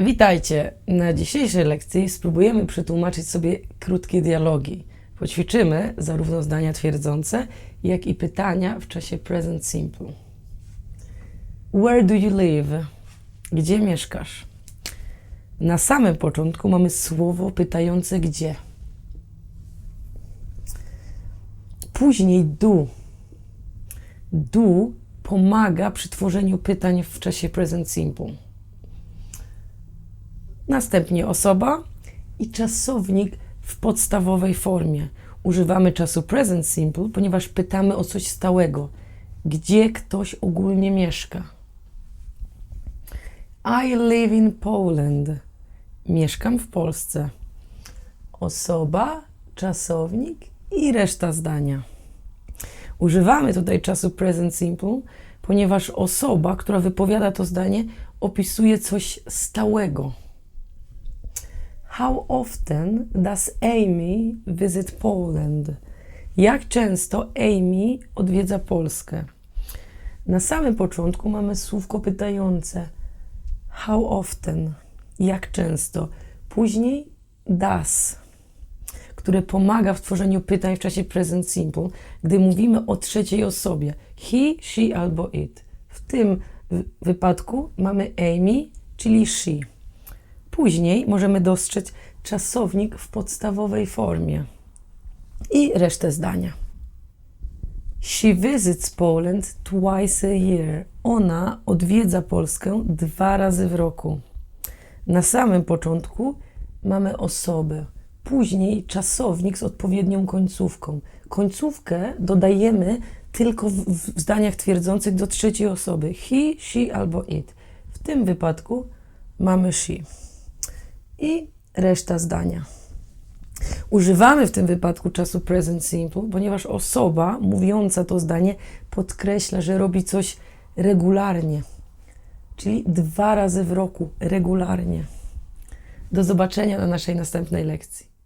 Witajcie! Na dzisiejszej lekcji spróbujemy przetłumaczyć sobie krótkie dialogi. Poćwiczymy zarówno zdania twierdzące, jak i pytania w czasie present simple. Where do you live? Gdzie mieszkasz? Na samym początku mamy słowo pytające gdzie. Później do. Do pomaga przy tworzeniu pytań w czasie present simple. Następnie osoba i czasownik w podstawowej formie. Używamy czasu present simple, ponieważ pytamy o coś stałego. Gdzie ktoś ogólnie mieszka? I live in Poland. Mieszkam w Polsce. Osoba, czasownik i reszta zdania. Używamy tutaj czasu present simple, ponieważ osoba, która wypowiada to zdanie, opisuje coś stałego. How often does Amy visit Poland? Jak często Amy odwiedza Polskę? Na samym początku mamy słówko pytające. How often? Jak często? Później does, które pomaga w tworzeniu pytań w czasie present simple, gdy mówimy o trzeciej osobie. He, she albo it. W tym wypadku mamy Amy, czyli she. Później możemy dostrzec czasownik w podstawowej formie i resztę zdania. She visits Poland twice a year. Ona odwiedza Polskę dwa razy w roku. Na samym początku mamy osobę, później czasownik z odpowiednią końcówką. Końcówkę dodajemy tylko w, w zdaniach twierdzących do trzeciej osoby. He, she albo it. W tym wypadku mamy she i reszta zdania. Używamy w tym wypadku czasu present simple, ponieważ osoba mówiąca to zdanie podkreśla, że robi coś regularnie, czyli dwa razy w roku regularnie. Do zobaczenia na naszej następnej lekcji.